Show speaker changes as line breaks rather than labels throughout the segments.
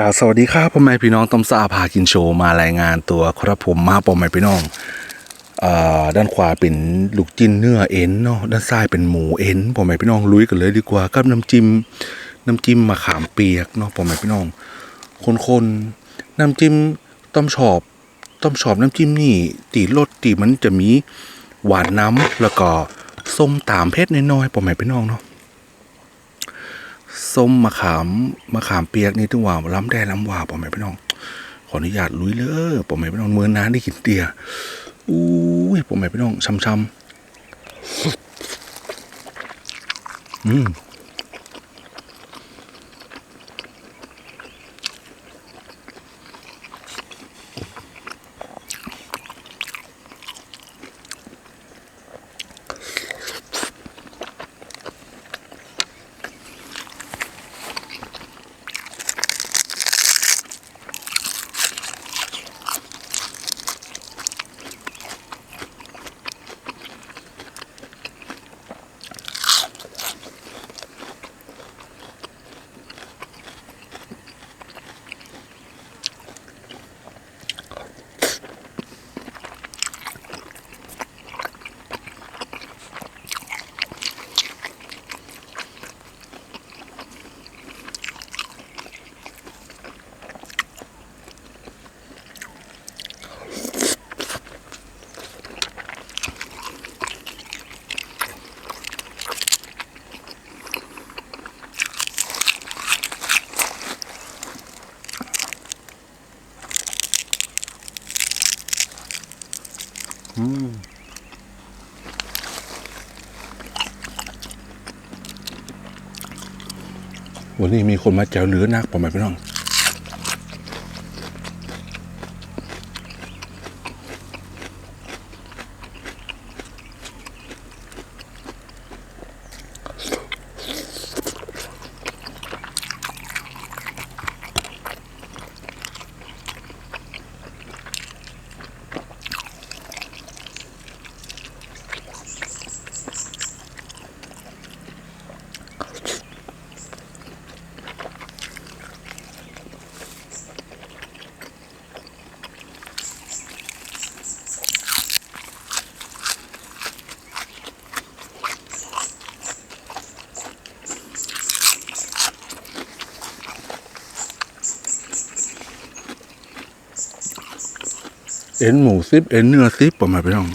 กาสวัสดีครับพ่อแม่พี่น้องต้มซาพากินโชว์มารายงานตัวครับผมมาพ่อแม่พี่น้องอ่าด้านขวาเป็นลูกจิ้นเนื้อเอ็นเนาะด้านซ้ายเป็นหมูเอ็นพ่อแม่พี่น้องลุยกันเลยดีกว่ากับน้ำจิ้มน้ำจิ้มมะขามเปียกเนาะพ่อแม่พี่น้อง คนๆน้ำจิ้มต้มชอบต้มชอบน้ำจิ้มนี่ตีรสตีมันจะมีหวานน้ำแล้วก็ส้มตามเพชรน้อยๆพ่อแม่พี่น้องเนาะ ส้มมะขามมะขามเปียกนี่ถึงว่าล้ำแด่ล้ำว่าป่อแม่พี่น้อง ขออนุญาตลุยเลยป่อแม่พี่น้องเมื่อนานได้กินเตียอู้ยป่อแม่พี่น้องช้ำๆอืมวั นี่มีคนมาแจวเหลือนักประมาณพี่น้อง เอ็นหมูซิปเอ็นเนื้อซิปป่อแม่พี่น้อง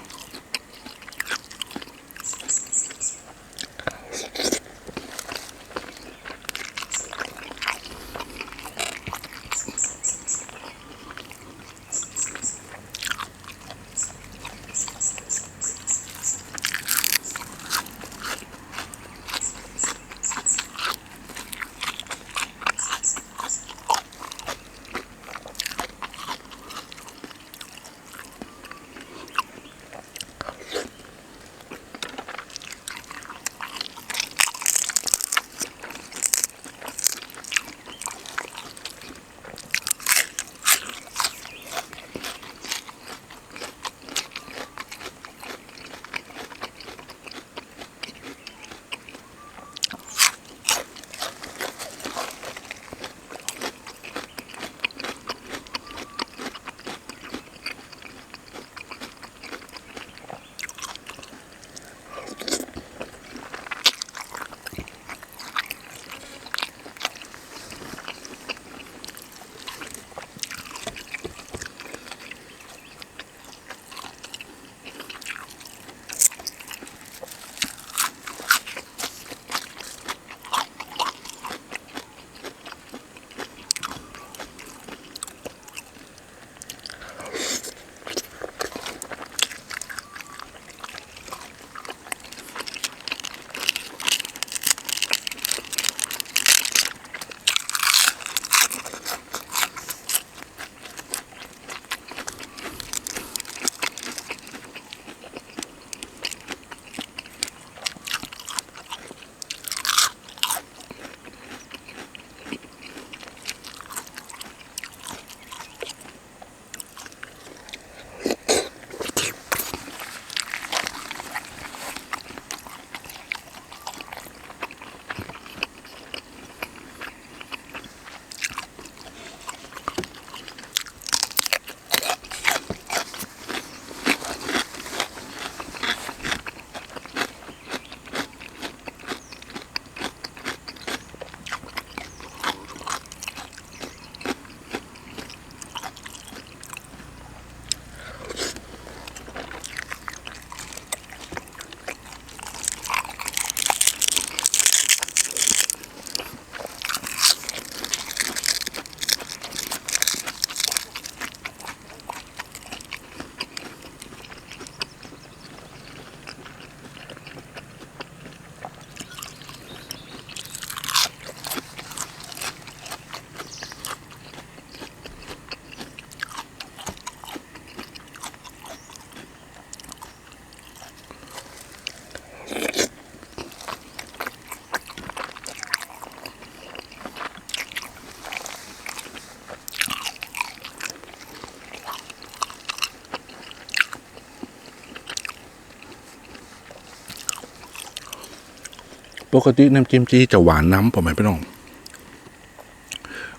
ปกติน้ำจิ้มจีจะหวานน้ำผมไหมพี่น้อง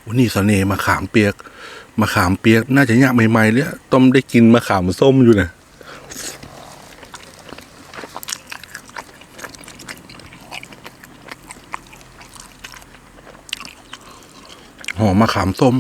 วันนี้เสน่ห์มะขามเปียกมะขามเปียก น่าจะยากใหม่ๆเลยต้มได้กินมะขามส้มอยู่นะหอมมะขามส้ม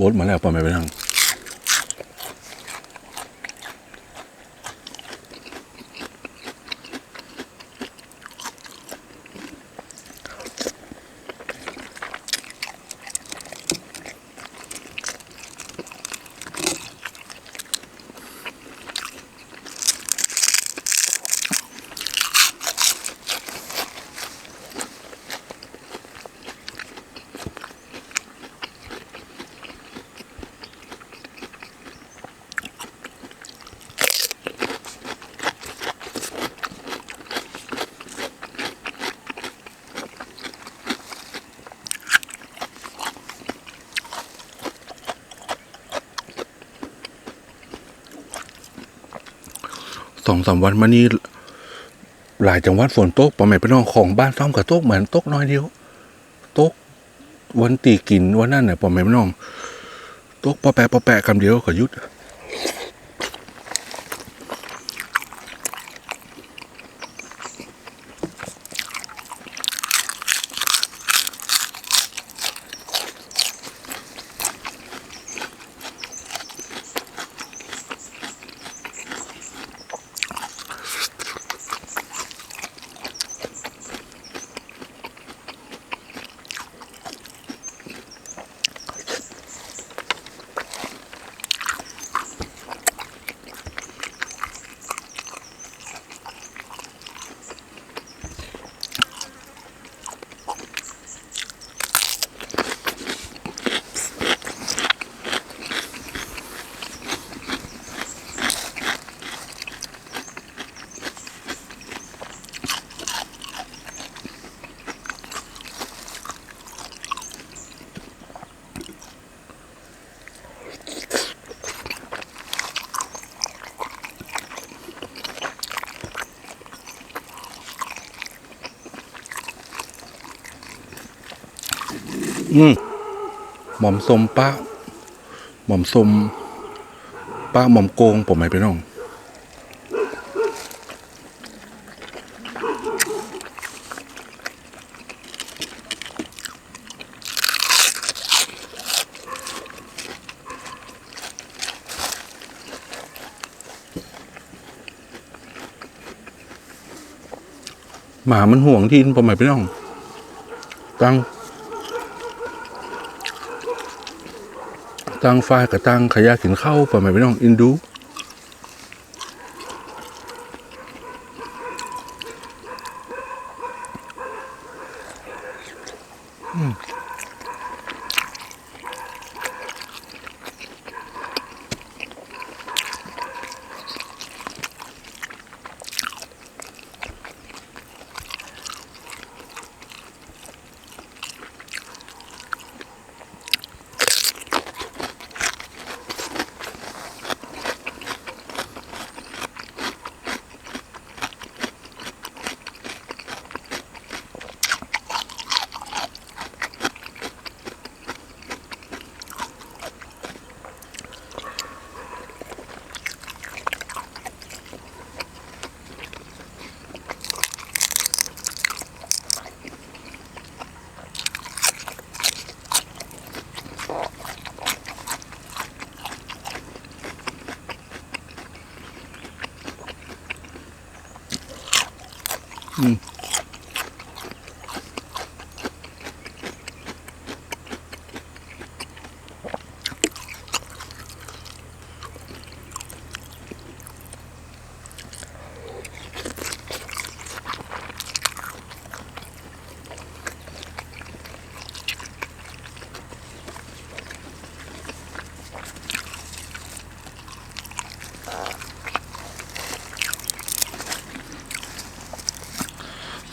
บดมาแล้วปอไม่ไปทาง สองสามวันมานี้หลายจังหวัดฝนตกปอไม่ไปน้องของบ้านซ่อมกับตกเหมือนตกน้อยเดียวตกวันตีกินวันนั่นเนี่ยปอไม่ไปน้องตกปอแปะปอแปะคำเดียวก็ยุด อืมหม่อมสมป้าหม่อมสมป้าหม่อมโกงผมไม่ไปน้องหมามันห่วงที่ผมไม่ไปน้องตั้ง ตั้งไฟกับตั้งขยะกินข้าวปอไม่ไปน้องอินดู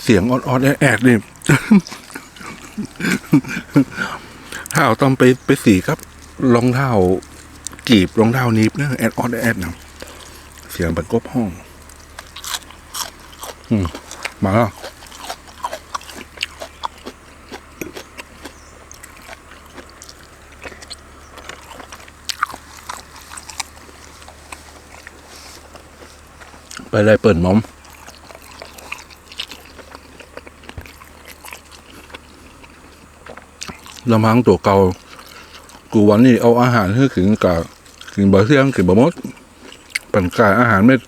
เสียงออดๆแอดๆนี่ถ้าเอาต้องไปไปสีครับรองเท้ากีบรองเท้านิบนะแอดออดแอดนะเสียงเป็นกบห้อง อืมมาแล้วไปเลยเปิดมอม ลำพังตัวเก่ากูวันนี้เอาอาหารให้ถึงกับกินบะเที่ยงกินบะมดปั่นกายอาหารเม็ด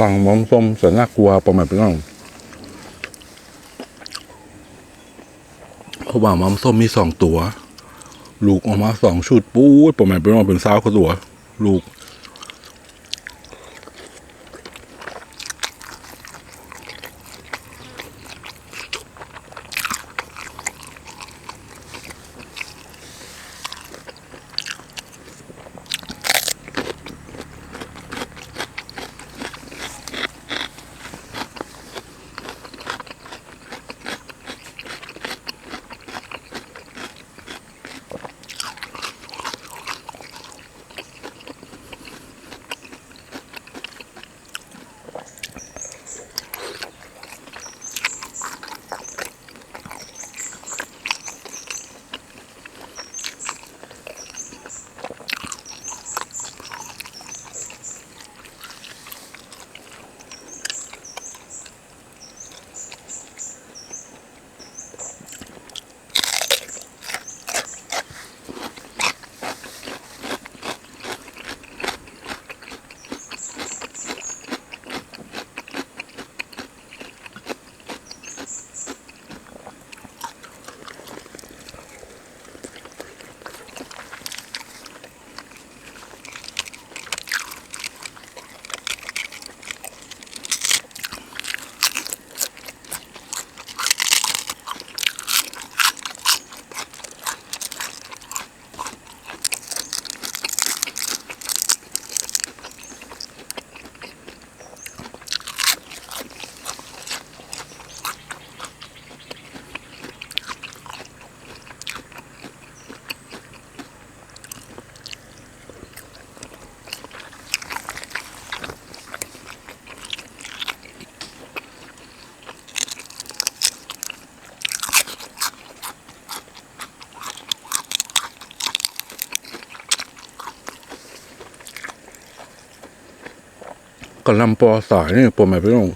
สั่งมอมส้มสียน่ากลัวประมาณเป็นน้องเขาบอกมอมส้มมีสองตัว ลูกออกมาสองชุดปู๊ดประมาณเป็นน้องเป็นสาวก็ตัว ลูก กับลำปอสายนี่ประมาณเป็นน้อง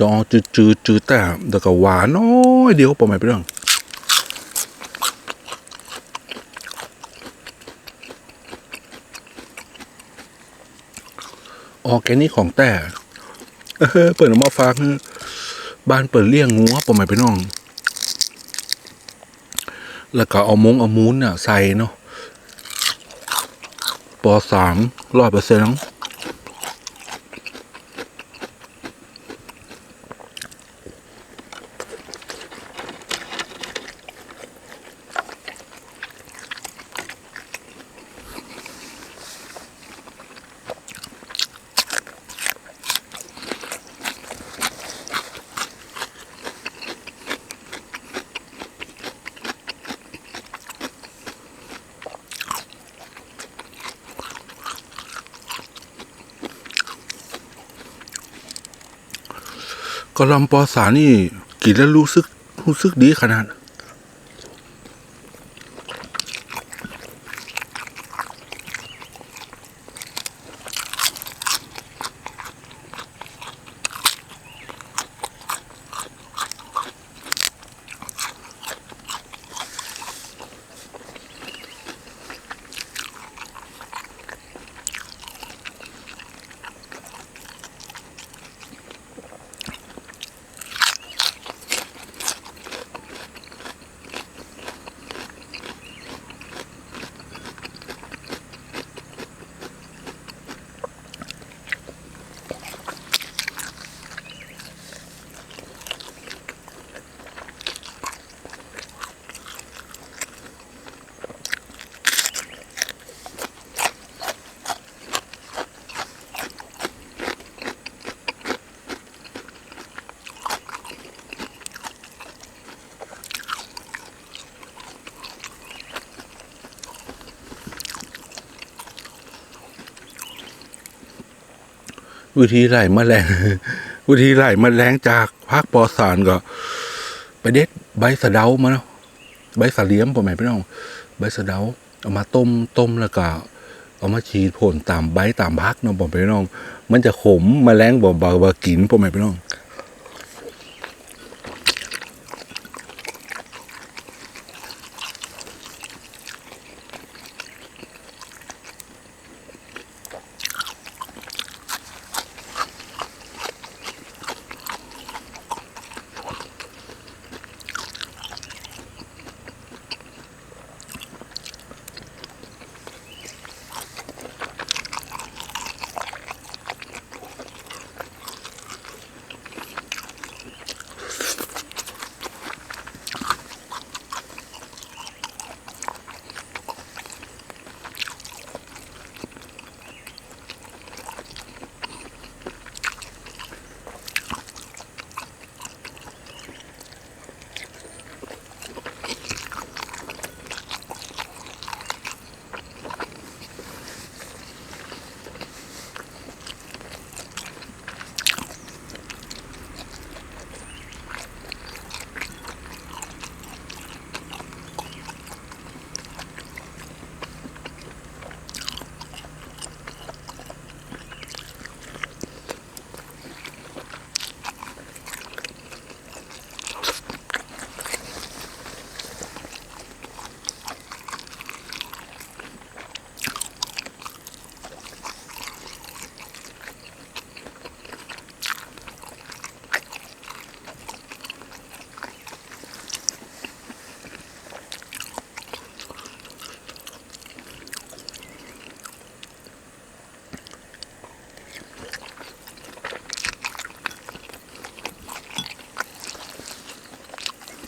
จอจืดจืดจืดแต่แต่ก็หวานน้อยเดียวประมาณเป็นน้องออแกนิกของแต่เออเปิดออกมาฟังบ้านเปิดเลี้ยงงัวประมาณไปน้อง แล้วก็เอามงเอามูนเนี่ยใส่เนาะปอสามร้อยเปอร์เซ็นต์ กะหลำปอสานี่กินแล้วรู้สึกรู้สึกดีขนาด วิธีไล่แมลงวิธีไล่แมลงจากภาคปอสารก็ ไปเด็ดใบสะเดามาเนาะใบสะเลียมป่ะแม่พี่น้อง ใบสะเดาเอามาต้มต้มแล้วก็เอามาฉีดพ่นตามใบตามพักเนาะป่ะแม่พี่น้อง มันจะขมแมลงบ่บ่บ่กินป่ะแม่พี่น้อง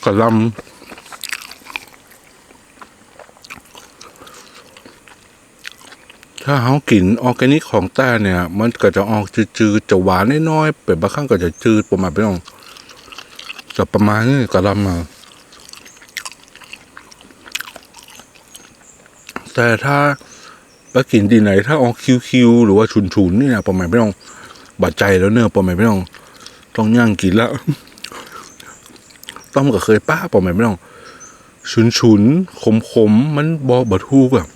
กะลำถ้าเฮากินออร์แกนิกของแต้เนี่ย มันก็จะออกจืดๆจะหวานน้อยๆเป็นบางครั้งก็จะจืดประมาณพี่น้องจะประมาณนี้กะลำอะแต่ถ้าไปกินที่ไหน ถ้าออกคิวๆหรือว่าฉุนๆนี่นะประมาณพี่น้องบาดใจแล้วเนอะประมาณพี่น้องต้องย่างกินแล้ว ต้อมก็เคยป้าปอไหมไม่ต้องฉุนฉุนขมขมๆมันบอบะทูกอะ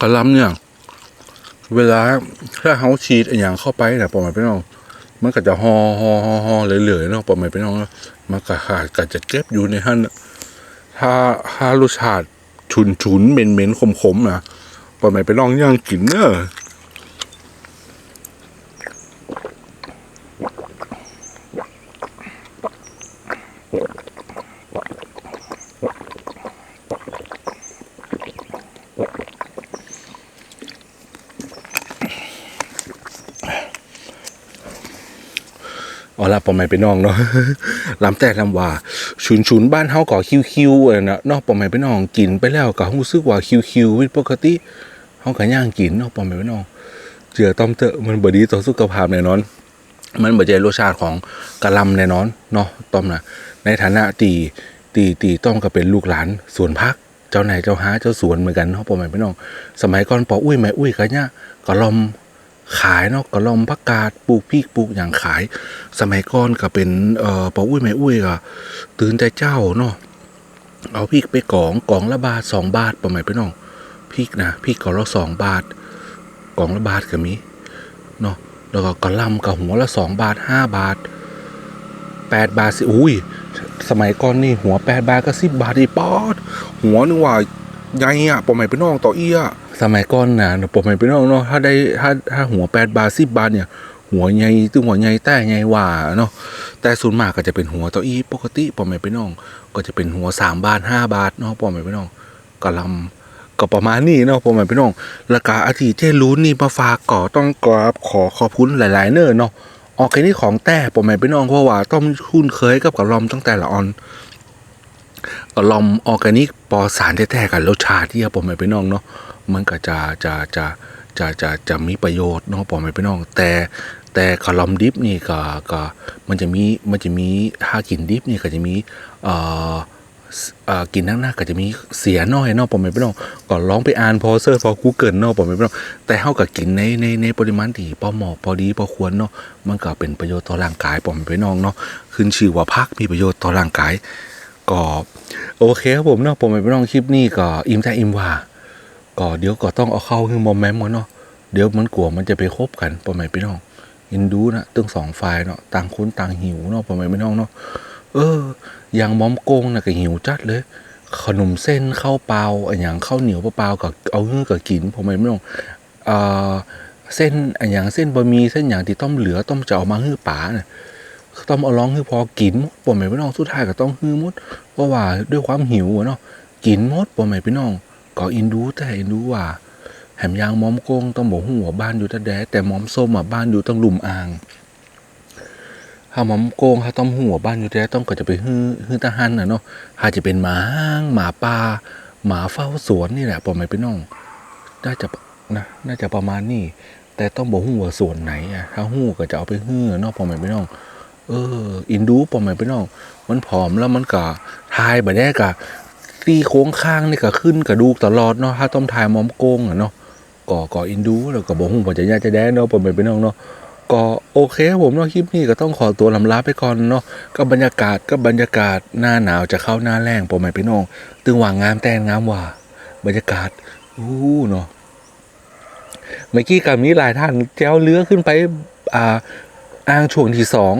กระลำเนี่ย เวลาถ้าเฮาชีดอย่างเข้าไปนะปอมไหมไม่ต้อง มันก็จะห่อห่อห่อห่อเหลือยๆเนาะปอไม่เป็นน้องเนาะมันก็ขาดก็จะเก็บอยู่ในหั่นถ้าถ้ารสชาติฉุนฉุนเหม็นเหม็นขมขมนะปอไม่เป็นน้องย่างกินเนาะ เอละปอไม่เป็นน้องเนาะลำแต่ลำว่าฉุนฉุนบ้านเฮาก็คิวคิวๆอะนะนาะปอไม่เป็นน้องกินไปแล้วก็รู้สึกว่าคิวคิววิปกติเฮาก็ย่างกินเนาะปอไม่เป็นน้องเจือต้อมเตอะมันบดีต่อสุขภาพแน่นอน มันบ่ใช่รสชาติของกะลำแน่นอนเนาะต้อมนะในฐานะตีตีตีต้อมก็เป็นลูกหลานสวนพักเจ้านายเจ้าหาเจ้าสวนเหมือนกันเนาะพ่อแม่พี่น้อง สมัยก่อนปออุ้ยแม่อุ้ยก็เนี่ยกะลอม ขายเนาะกระลอมผักกาดปลูกพริกปลูกอย่างขาย สมัยก่อนก็เป็นเอ่อปออุ้ยแม่อุ้ยก็ตื่นแต่เจ้าเนาะเอาพริกไปกองกองละบาทสองบาทพ่อแม่พี่น้องพริกนะพริกกองละสองบาทกองละบาทก็มีเนาะแล้วก็กระลำกับหัวละสองบาทห้าบาทแปดบาทสิอุ้ยสมัยก่อนนี่หัวแปดบาทก็สิบบาทอีปอดหัวนึกว่าใหญ่อะปอมไม่ไปน้องต่อเอี้ย สมัยก่อนนะปมไม่ไปน้องเนาะถ้าได้ถ้าถ้าหัวแปดบาทสิบบาทเนี่ย หัวใหญ่ตึงหัวใหญ่แต่ใหญ่ว่าเนาะแต่ส่วนมากก็จะเป็นหัวเต่ออี้ปกติปมไม่ไปน้อง ก็จะเป็นหัวสามบาทห้าบาทเนาะปมไม่ไปน้องกะลำก็ประมาณนี้เนาะปอมไม่ไปน้องแล้วก็อาทิย์เจรู้นี่มาฝากก่อต้องกราบขอขอบคุณหลาย ๆ เนอเนาะออกแค่นี้ของแต่ปอมไม่ไปน้องเพราะว่าต้องคุ้นเคยกับกะลอมตั้งแต่ละออนก็ลอมออร์แกนิกปอสารแท้ๆกันรสชาติที่ผมไม่ไปน้องเนาะ มันก็จะจะจะจะจะจะมีประโยชน์เนาะผมไม่ไปน้อง แต่แต่ขลอมดิฟนี่ก็ก็มันจะมีมันจะมีถ้ากินดิฟนี่ก็จะมีเอ่ออ่อกินนั่งหน้าก็จะมีเสียน้อยเนาะผมไม่ไปน้องก็ลองไปอ่านพอเซิร์ชพอกูเกิลเนาะผมไม่ไปน้องแต่เฮาก็กินในในในปริมาณที่พอเหมาะพอดีพอควรเนาะมันก็เป็นประโยชน์ต่อร่างกายผมไม่ไปน้องเนาะขึ้นชื่อว่าพักมีประโยชน์ต่อร่างกายก็โอเคครับผมเนาะผมไปน้องคลิปนี้ก็อิ่มใจอิ่มว่า ก็เดี๋ยวก็ต้องเอาเข้าคือมอมแมมกันเนาะเดี๋ยวมันกลัวมันจะไปคบกันผมไม่ไปน้องอินดูนะตึงสองฝ่ายเนาะต่างคนต่างหิวเนาะผมไม่ไปน้องเนาะเออ อย่างมอมโกงนะก็หิวจัดเลย ขนมเส้นข้าวเปล่าอันอย่างข้าวเหนียวเปล่ากับเอาเงือกับกินผมไม่ไปน้องเอ่อเส้นอันอย่างเส้นบะหมี่เส้นอย่างที่ต้มเหลือต้มจะเอามาฮื้อป๋าเนี่ยต้องเอาร้องคือพอกินมดป่อแม่พี่น้องสุดท้ายก็ต้องฮือมดเพราะว่าด้วยความหิวเนาะกินมดป่อแม่พี่น้อง ก็อินดูแต่อินดูว่าแหมยางมอมโกงต้องบอกหัวบ้านอยู่แต่แดแต่มอมส้มอะบ้านอยู่ต้องหลุมอ่างถ้ามอมโกงถ้าต้องหัวบ้านอยู่แต่ต้องก็จะไปฮือฮือตาหันน่ะเนาะถ้าจะเป็นหมาห้างหมาป่าหมาเฝ้าสวนนี่แหละปอแม่พี่น้องน่าจะนะน่าจะประมาณนี้แต่ต้องบอกหัวส่วนไหนอะถ้าหูก็จะเอาไปฮื้อเนาะป่อแม่พี่น้อง เออ อินดูปอมไม่ไปน้อง มันผอมแล้วมันก็ทายบบนี้กะ ตีโค้งข้างนี่ก็ขึ้นกระดูกตลอดเนาะถ้าต้มทายมอมโกงอะเนาะก็ก็อินดูแล้วก็บอกหุ่มผมจะยาจะแด้เนาะปอมไม่ไปน้องเนาะก็โอเคผมเนาะคลิปนี้ก็ต้องขอตัวลำลาไปก่อนเนาะก็บรรยากาศก็บรรยากาศหน้าหนาวจะเข้าหน้าแรงปอมไม่ไปน้องตึงหว่างงามแต่งงามว่าบรรยากาศอู้เนาะเมื่อกี้กับมีหลายท่านแจ้วเลื้อขึ้นไปอ่า อ่างช่วงที่สอง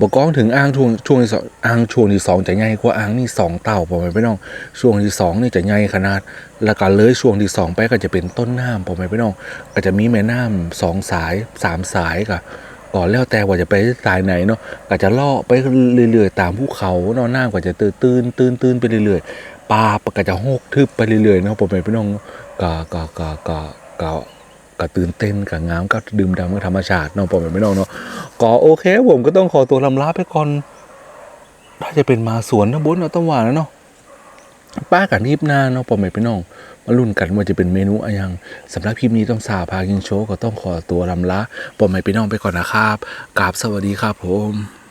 บอกก้องถึงอ่างช่วงช่วงที่สองอ่างช่วงที่สองจะใหญ่กว่าอ่างนี่สองเต่าผมไม่น้อง ช่วงที่สองนี่จะใหญ่ขนาด แล้วก็เลยช่วงที่สองไปก็จะเป็นต้นน้ำผมไม่น้อง ก็จะมีแม่น้ำสองสายสามสายก็ก่อนแล้วแต่ว่าจะไปสายไหนเนาะก็จะล่อไปเรื่อยๆตามภูเขาเนาะน้ำก็จะตื่นตื่นตื่นตื่นไปเรื่อยๆปลาก็จะโฮกทึบไปเรื่อยๆเนาะผมไม่น้องก็ก็ก็ก็ก็ ก็ตื่นเต้นกับงามก็ดื่มดำกับธรรมชาติเน้องผมไม่น้องเนาะก็โอเค ผมก็ต้องขอตัวลำลาไปก่อนถ้าจะเป็นมาสวนนะบนเนาะต้องหวานนะเนาะป้ากับนีบหน้าเนาะผมไม่ไปน้องมาลุ้นกันว่าจะเป็นเมนูอะไรยังสำหรับคลิปนี้ต้องสาพากินโชก็ต้องขอตัวลำลาผมไม่ไปน้องไปก่อนนะครับกราบสวัสดีครับผม